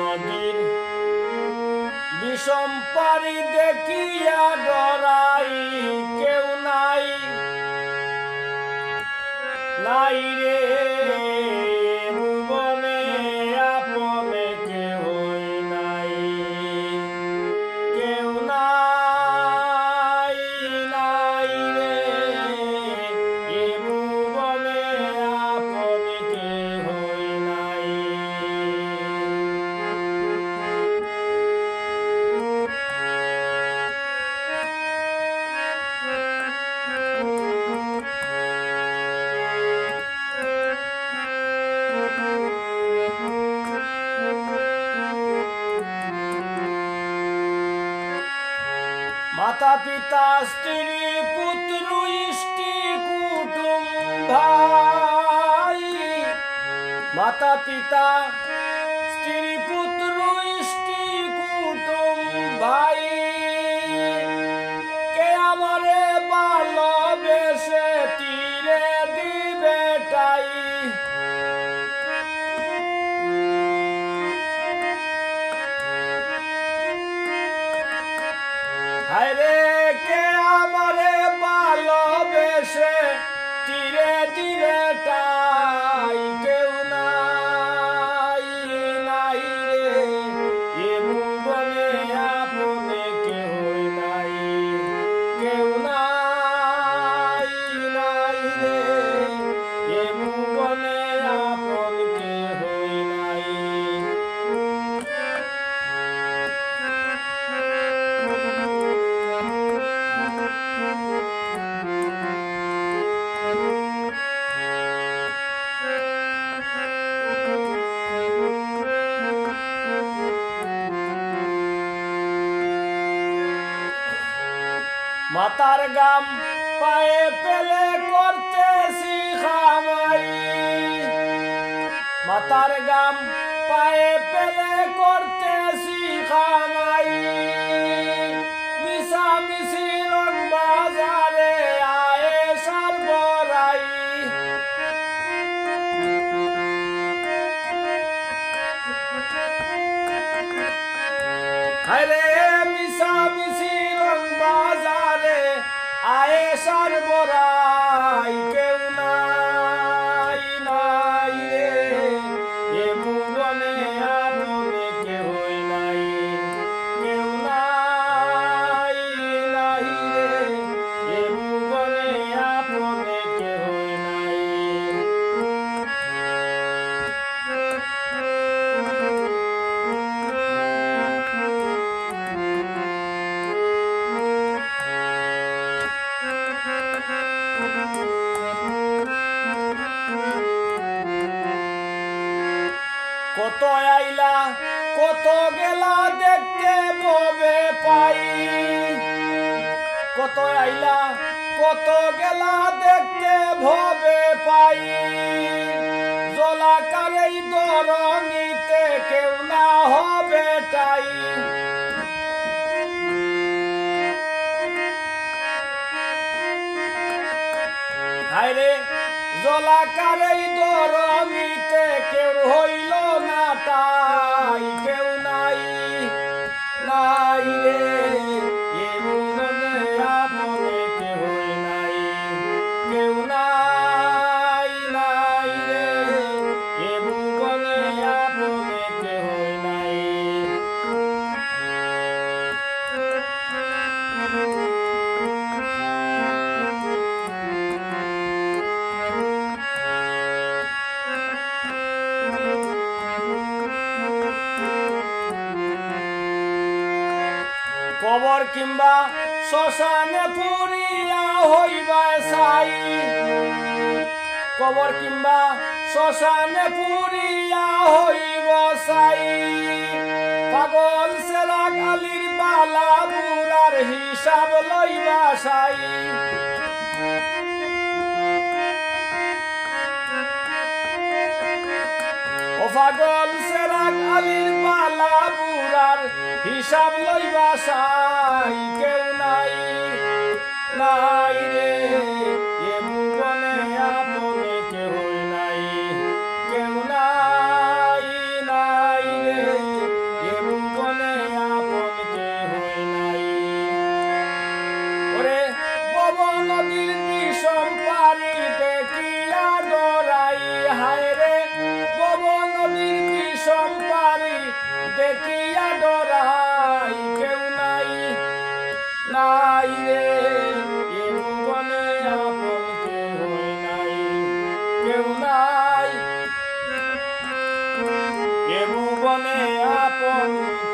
নদীর বিষম পারি দেখিয়া ডরাই কেউ নাই। নাই রে পিতা স্ত্রী পুত্র ইষ্টি কুটুম ভাই। মাতা পিতা ভালোবেসে তীরে তীরে টাই মাতার গাম পায়ে পেলে করতেছি খামাই মাতার গাম পায়ে পেলে করতেছি খামাই মিশা মিশি রং বাজারে মিশা আয়ে সার বড়াই কেউ নাই কত আইলা, কত গেলা দেখতে ববে পাই? কত আইলা, কত গেলা দেখতে ভবে পাই? জলাকারেই দরনিতে কেউ না হবে তাই। হায়রে, জলাকারেই দরমিতে কেউ হইল না তাই কেউ কিংবা শ্মশানে পুরিয়া হইবা সাই। কবর কিংবা শ্মশানে পুরিয়া হইব সাই। পাগল সেলা কালির বালা বুড়ার হিসাব লইবা সাই। পাগল সেরা কালির পালা বুড়ার হিসাব লইবা সাই কেউ নাই নাই রে। i'm going mu bane apoli